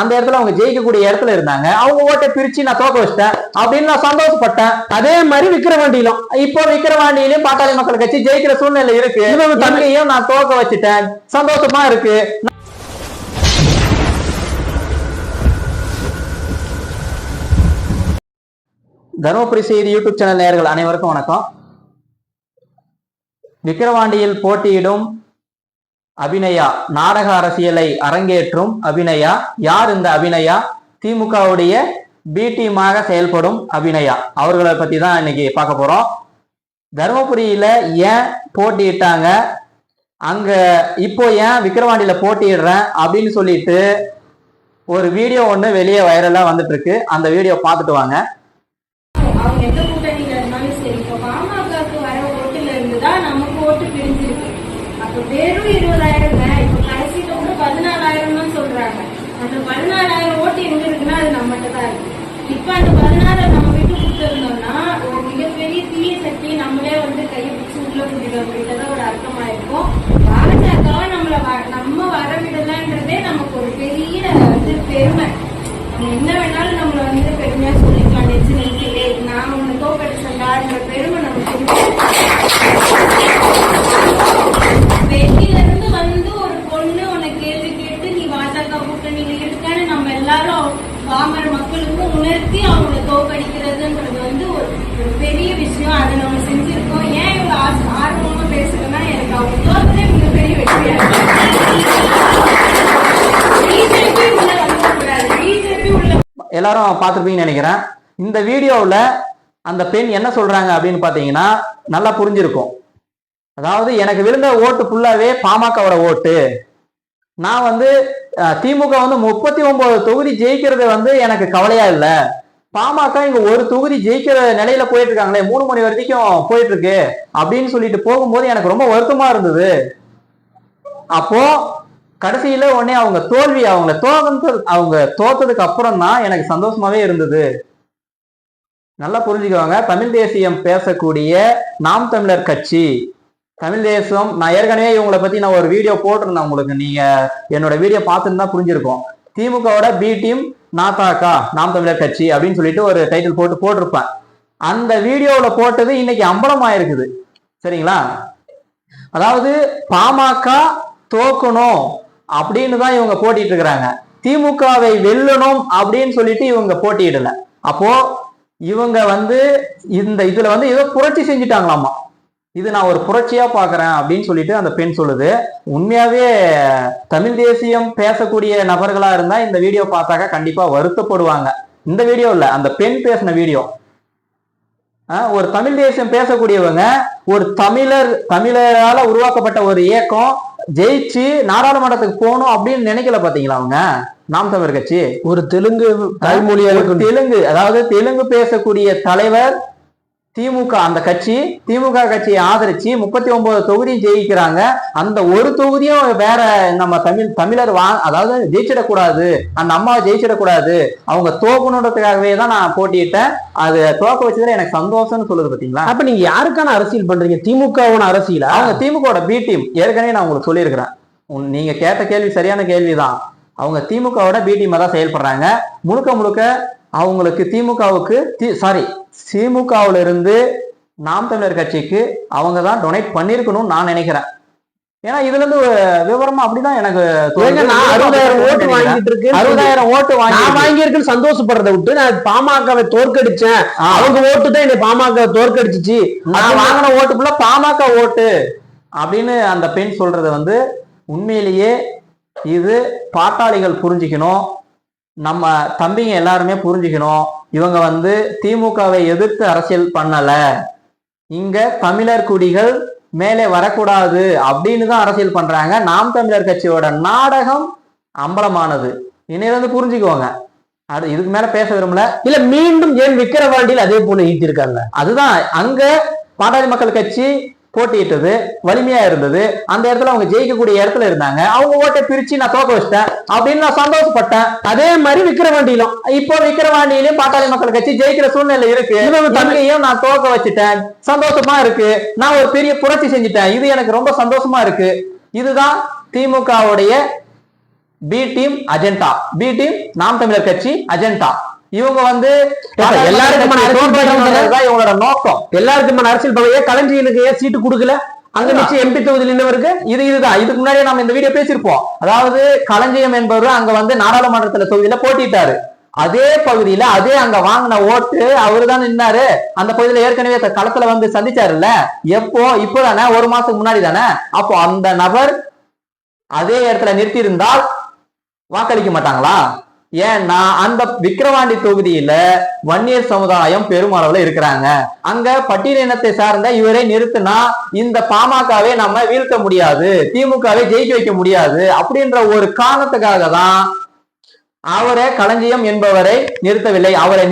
அந்த இடத்துல அவங்க ஜெயிக்கக்கூடிய இடத்துல இருந்தாங்க. அவங்க ஓட்டை பிரிச்சு நான் தோக்க வச்சிட்டேன் அப்படின்னு நான் சந்தோஷப்பட்டேன். அதே மாதிரி விக்கிரவாண்டியிலும். இப்போ விக்கிரவாண்டியிலும் பாட்டாளி மக்கள் கட்சி ஜெயிக்கிற சூழ்நிலை இருக்கு. இவங்க தமிழ் தமிழையும் நான் தோக்க வச்சுட்டேன். சந்தோஷமா இருக்கு. தருமபுரி செய்தி யூடியூப் சேனல் நேயர்கள் அனைவருக்கும் வணக்கம். விக்கிரவாண்டியில் போட்டியிடும் அபிநயா நாடக அரசியலை அரங்கேற்றும் அபிநயா யார் இந்த அபிநயா? திமுகவுடைய பி டீமாக செயல்படும் அபிநயா. அவர்களை பத்தி தான் இன்னைக்கு பார்க்க போறோம். தருமபுரியில ஏன் போட்டியிட்டாங்க? அங்க இப்போ ஏன் விக்கிரவாண்டியில போட்டியிடுறேன் அப்படின்னு சொல்லிட்டு ஒரு வீடியோ ஒண்ணு வெளியே வைரலா வந்துட்டு இருக்கு. அந்த வீடியோ பார்த்துட்டு வாங்க. அவங்க எந்த கூட்டணி இருந்தாலும் சரி இப்ப பாமகவுக்கு வர ஓட்டுல இருந்து தான் நமக்கு ஓட்டு பிரிஞ்சிருக்கு அப்ப வெறும் இருபதாயிரம் இப்ப கடைசியில கூட பதினாலாயிரம் தான் சொல்றாங்க. அந்த பதினாலாயிரம் ஓட்டு எங்க இருக்குன்னா அது நம்மகிட்ட தான் இருக்கு. இப்ப அந்த பதினாறு நம்ம விட்டு கொடுத்துருந்தோம்னா ஒரு மிகப்பெரிய தீய சக்தி நம்மளே வந்து கையை பிடிச்சு உள்ள கூட்டிட்டு அப்படின்றத ஒரு அர்த்தமா இருக்கும் பாஜகவா நம்மள நம்ம வரவிடலன்றதே நமக்கு ஒரு பெரிய வந்து பெருமை. நம்ம என்ன வேணாலும் நம்மள வந்து பெருமையா சொல்லிக்கலாம். நெஞ்சு நெஞ்சிலே நான் உன்னை தோக்கடிச்சேன்டான்ற பெருமை நமக்கு எல்லாரும் பார்த்துருப்பீங்கன்னு நினைக்கிறேன். இந்த வீடியோவில் அந்த பெண் என்ன சொல்கிறாங்க அப்படின்னு பார்த்தீங்கன்னா நல்லா புரிஞ்சிருக்கும். அதாவது எனக்கு விழுந்த ஓட்டு ஃபுல்லாகவே பாமகவோட ஓட்டு. நான் வந்து திமுக வந்து முப்பத்தி ஒன்பது தொகுதி ஜெயிக்கிறது வந்து எனக்கு கவலையா இல்லை. பாமக இங்க ஒரு தொகுதி ஜெயிக்கிற நிலையில போயிட்டு இருக்காங்களே மூணு மணி வரைக்கும் போயிட்டு இருக்கு அப்படின்னு சொல்லிட்டு போகும்போது எனக்கு ரொம்ப வருத்தமா இருந்தது. அப்போ கடைசியில உடனே அவங்க தோல்வி அவங்கள தோகந்து அவங்க தோத்ததுக்கு அப்புறம் தான் எனக்கு சந்தோஷமாவே இருந்தது. நல்லா புரிஞ்சுக்கோங்க. தமிழ் தேசியம் பேசக்கூடிய நாம் தமிழர் கட்சி. தமிழ் தேசம் நான் ஏற்கனவே இவங்களை பத்தி நான் ஒரு வீடியோ போட்டிருந்தேன் உங்களுக்கு. நீங்க என்னோட வீடியோ பார்த்துட்டு தான் புரிஞ்சிருக்கோம். திமுகவோட பி டீம் நாத்தாக்கா நாம் தமிழர் கட்சி அப்படின்னு சொல்லிட்டு ஒரு டைட்டில் போட்டு போட்டிருப்பேன். அந்த வீடியோவில் போட்டது இன்னைக்கு அம்பலம் ஆயிருக்குது. சரிங்களா? அதாவது பாமக தோக்கணும். அப்படின்னு தான் இவங்க போட்டிட்டு இருக்கிறாங்க திமுகவை வெல்லணும் அப்படின்னு சொல்லிட்டு இவங்க போட்டியிடல. அப்போ இவங்க வந்து இந்த இதுல வந்து ஏதோ புரட்சி செஞ்சுட்டாங்களாமா. இது நான் ஒரு புரட்சியா பாக்குறேன் அப்படின்னு சொல்லிட்டு அந்த பெண் சொல்லுது. உண்மையாவே தமிழ் தேசியம் பேசக்கூடிய நபர்களா இருந்தா இந்த வீடியோ பார்த்தாக்க கண்டிப்பா வருத்தப்படுவாங்க. இந்த வீடியோ இல்ல அந்த பெண் பேசின வீடியோ. ஒரு தமிழ் தேசியம் பேசக்கூடியவங்க ஒரு தமிழர் தமிழரால உருவாக்கப்பட்ட ஒரு இயக்கம் ஜெயிச்சு நாடாளுமன்றத்துக்கு போகணும் அப்படின்னு நினைக்கல பாத்தீங்களா அவங்க? நாம் தமிழர் கட்சி? ஒரு தெலுங்கு தாய்மொழியா ஒரு இருக்கட்டும் தெலுங்கு அதாவது தெலுங்கு பேசக்கூடிய தலைவர் திமுக அந்த கட்சி திமுக கட்சியை ஆதரிச்சு முப்பத்தி ஒன்பது தொகுதி ஜெயிக்கிறாங்க. அந்த ஒரு தொகுதியும் வேற நம்ம தமிழ் தமிழர் வா அதாவது ஜெயிச்சிடக்கூடாது. அந்த அம்மாவை ஜெயிச்சிடக்கூடாது. அவங்க தோக்கணுன்றதுக்காகவே தான் நான் போட்டியிட்டேன். அது தோக்க வச்சதுல எனக்கு சந்தோஷம்னு சொல்லுது பாத்தீங்களா? அப்ப நீங்க யாருக்கான அரசியல் பண்றீங்க? திமுகவோட அரசியலா? அவங்க திமுகவோட பி டீம் ஏற்கனவே நான் உங்களுக்கு சொல்லியிருக்கிறேன். நீங்க கேட்ட கேள்வி சரியான கேள்விதான். அவங்க திமுகவோட பி டீமா தான் செயல்படுறாங்க. முழுக்க முழுக்க அவங்களுக்கு திமுகவுக்கு சாரி திமுகவுல இருந்து நாம் தமிழர் கட்சிக்கு அவங்க தான் டொனேட் பண்ணிருக்கணும்னு நான் நினைக்கிறேன். ஏன்னா இதுல இருந்து விவரமா அப்படிதான் எனக்கு அறுபதாயிரம் ஓட்டு நினைக்கிறேன். வாங்கிட்டு இருக்கேன் அறுபதாயிரம் ஓட்டு வாங்கி நான் வாங்கியிருக்கேன்னு சந்தோஷப்படுறதை விட்டு நான் பாமகவை தோற்கடிச்சேன். அவங்க ஓட்டு தான் என்ன பாமக தோற்கடிச்சிச்சு. நான் வாங்கின ஓட்டு ஃபுல்லா பாமக ஓட்டு. அப்படின்னு அந்த பெண் சொல்றது வந்து உண்மையிலேயே இது பாட்டாளிகள் புரிஞ்சுக்கணும். நம்ம தம்பிங்க எல்லாருமே புரிஞ்சுக்கணும். இவங்க வந்து திமுகவை எதிர்த்து அரசியல் பண்ணல. இங்க தமிழர் குடிகள் மேலே வரக்கூடாது அப்படின்னு தான் அரசியல் பண்றாங்க. நாம் தமிழர் கட்சியோட நாடகம் அம்பலமானது. இன்னிலிருந்து புரிஞ்சுக்குவாங்க அது இதுக்கு மேல பேச விரும்பல. இல்ல மீண்டும் ஏன் விக்கிரவாண்டியில் அதே போல ஈட்டிருக்காங்க? அதுதான் அங்க பாட்டாளி மக்கள் கட்சி போட்டியிட்டது வலிமையா இருந்தது. அந்த இடத்துல அவங்க ஜெயிக்கக்கூடிய இடத்துல இருந்தாங்க. அவங்க ஓட்டை பிரிச்சு நான் தோக்க வச்சிட்டேன். அப்படின்னு நான் சந்தோஷப்பட்டேன். அதே மாதிரி விக்கிரவாண்டியிலும். இப்போ விக்கிரவாண்டியிலும் பாட்டாளி மக்கள் கட்சி ஜெயிக்கிற சூழ்நிலை இருக்கு. தமிழையும் நான் தோக்க வச்சுட்டேன். சந்தோஷமா இருக்கு. நான் ஒரு பெரிய புரட்சி செஞ்சுட்டேன். இது எனக்கு ரொம்ப சந்தோஷமா இருக்கு. இதுதான் திமுகவுடைய B team agenda B team Naam Tamilar Katchi agenda இவங்க வந்து எல்லாருக்குமான இவங்களோட நோக்கம். எல்லாருக்குமான அரசியல் பகையே களஞ்சியனுக்கு ஏன் சீட்டு கொடுக்கல? அங்க நிச்சயம் எம்பி தொகுதியில் நின்னவருக்கு இது இதுதான். இதுக்கு முன்னாடியே நம்ம இந்த வீடியோ பேசியிருப்போம். அதாவது களஞ்சியம் என்பவர் அங்க வந்து நாடாளுமன்றத்துல தொகுதியில போட்டிட்டாரு அதே பகுதியில அதே அங்க வாங்கின ஓட்டு அவரு தான் நின்னாரு. அந்த பகுதியில ஏற்கனவே களத்துல வந்து சந்திச்சாருல்ல. எப்போ? இப்போதானே? ஒரு மாசத்துக்கு முன்னாடி தானே அப்போ அந்த நபர் அதே இடத்துல நிறுத்தி இருந்தால் வாக்களிக்க மாட்டாங்களா? ஏன்னா அந்த விக்கிரவாண்டி தொகுதியில வன்னியர் சமுதாயம் பெருமளவுல இருக்கிறாங்க. அங்க பட்டியலினத்தை சார்ந்த இவரை நிறுத்தினா இந்த பாமகவை நம்ம வீழ்த்த முடியாது திமுகவை ஜெயிக்க வைக்க முடியாது அப்படின்ற ஒரு காரணத்துக்காக தான் அவரை களஞ்சியம் என்பவரை நிறுத்தவில்லை. அவரை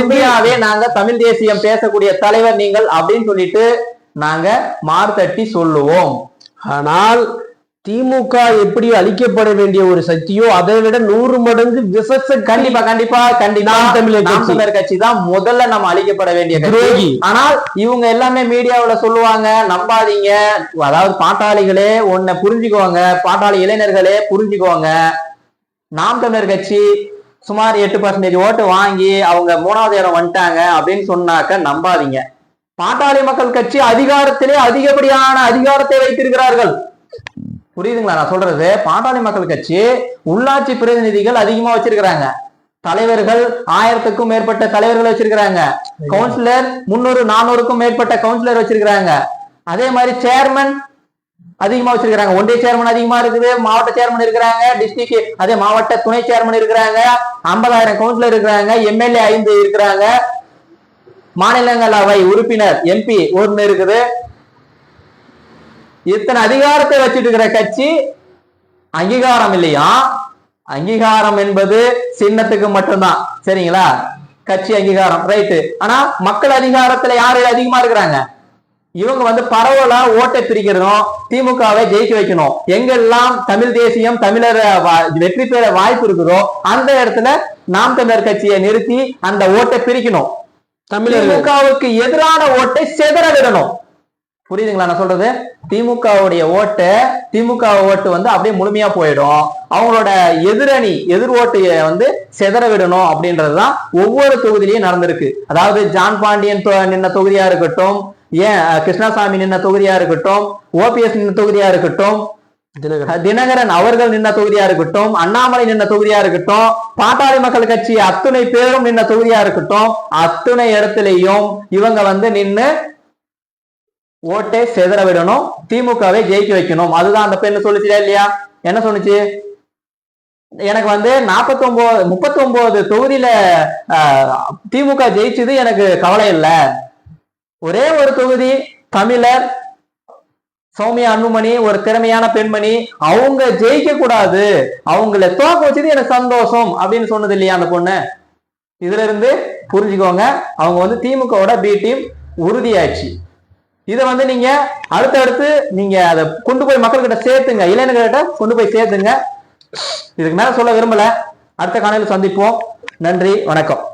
உண்மையாவே நாங்க தமிழ் தேசியம் பேசக்கூடிய தலைவர் நீங்கள் அப்படின்னு சொல்லிட்டு நாங்க மார்த்தட்டி சொல்லுவோம். ஆனால் திமுக எப்படி அழிக்கப்பட வேண்டிய ஒரு சக்தியோ அதை விட நூறு மடங்கு விசச கண்டிப்பா கண்டிப்பா கண்டிப்பா தமிழர் கட்சி. தான் முதல்ல நம்ம அழிக்கப்பட வேண்டிய துரோகி. ஆனால் இவங்க எல்லாமே மீடியாவுல சொல்லுவாங்க நம்பாதீங்க. அதாவது பாட்டாளிகளே உன்னை புரிஞ்சுக்கோங்க. பாட்டாளி இளைஞர்களே புரிஞ்சுக்கோங்க. நாம் தமிழர் கட்சி சுமார் எட்டு பர்சன்டேஜ் ஓட்டு வாங்கி அவங்க மூணாவது இடம் வந்துட்டாங்க அப்படின்னு சொன்னாக்க நம்பாதீங்க. பாட்டாளி மக்கள் கட்சி அதிகாரத்திலே அதிகப்படியான அதிகாரத்தை வைத்திருக்கிறார்கள். புரியுதுங்களா? நான் சொல்றது பாட்டாளி மக்கள் கட்சி உள்ளாட்சி பிரதிநிதிகள் அதிகமா வச்சிருக்கிறாங்க. தலைவர்கள் ஆயிரத்துக்கும் மேற்பட்ட தலைவர்கள் வச்சிருக்கிறாங்க. கவுன்சிலர் முன்னூறு நானூறுக்கும் மேற்பட்ட கவுன்சிலர் வச்சிருக்கிறாங்க. அதே மாதிரி சேர்மன் அதிகமா வச்சிருக்காங்க ஒன்றிய சேர்மன் அதிகமா இருக்குது மாவட்ட சேர்மன் இருக்கிறாங்க டிஸ்ட்ரிக்ட் அதே மாவட்ட துணை சேர்மன் இருக்கிறாங்க ஐம்பதாயிரம் கவுன்சிலர் இருக்கிறாங்க எம்எல்ஏ ஐந்து இருக்கிறாங்க. மாநிலங்களவை உறுப்பினர் எம்பி ஒன்னு இருக்குது. இத்தனை அதிகாரத்தை வச்சிட்டு இருக்கிற கட்சி அங்கீகாரம் இல்லையா அங்கீகாரம் என்பது சின்னத்துக்கு மட்டும்தான். சரிங்களா? கட்சி அங்கீகாரம். ரைட்டு ஆனா மக்கள் அதிகாரத்துல யாரு அதிகமா இருக்கிறாங்க? இவங்க வந்து பரவலா ஓட்டை பிரிக்கிறதும் திமுகவை ஜெயிக்க வைக்கணும். எங்கெல்லாம் தமிழ் தேசியம் தமிழர் வெற்றி பெற வாய்ப்பு இருக்குதோ அந்த இடத்துல நாம் தமிழர் கட்சியை நிறுத்தி அந்த ஓட்டை பிரிக்கணும். தமிழர்கள். திமுகவுக்கு எதிரான ஓட்டை செதற விடணும். புரியுதுங்களா நான் சொல்றது? திமுகவுடைய ஓட்டை திமுக ஓட்டு வந்து அப்படியே முழுமையா போயிடும். அவங்களோட எதிரணி எதிர் ஓட்டைய வந்து செதற விடணும் அப்படின்றதுதான் ஒவ்வொரு தொகுதியிலையும் நடந்திருக்கு. அதாவது ஜான் பாண்டியன் நின்ன தொகுதியா இருக்கட்டும் ஏன் கிருஷ்ணசாமி நின்ன தொகுதியா இருக்கட்டும் ஓபிஎஸ் நின்ன தொகுதியா இருக்கட்டும் தினகரன் அவர்கள் நின்ன தொகுதியா இருக்கட்டும் அண்ணாமலை நின்ன தொகுதியா இருக்கட்டும் பாட்டாளி மக்கள் கட்சி அத்துணை பேரும் நின்ன தொகுதியா இருக்கட்டும் அத்துணை இடத்துலயும் இவங்க வந்து நின்னு ஓட்டை செதற விடணும். திமுகவை ஜெயிக்க வைக்கணும். அதுதான் அந்த பெண்ணு சொல்லிச்சுடா இல்லையா என்ன சொன்னிச்சு? எனக்கு வந்து 49 முப்பத்தி ஒன்பது தொகுதியில திமுக ஜெயிச்சது எனக்கு கவலை இல்லை. ஒரே ஒரு தொகுதி தமிழர் சௌமியா அன்புமணி ஒரு திறமையான பெண்மணி அவங்க ஜெயிக்க கூடாது. அவங்கள தோக்க வச்சது எனக்கு சந்தோஷம் அப்படின்னு சொன்னது இல்லையா அந்த பொண்ணு? இதுல இருந்து புரிஞ்சுக்கோங்க. அவங்க வந்து திமுகவோட பி டீம் உறுதியாச்சு. இதை வந்து நீங்க அடுத்தடுத்து நீங்க அதை கொண்டு போய் மக்கள்கிட்ட சேர்த்துங்க. இளைஞர்கிட்ட கொண்டு போய் சேர்த்துங்க. இதுக்கு மேல சொல்ல விரும்பல. அடுத்த காலையில் சந்திப்போம். நன்றி. வணக்கம்.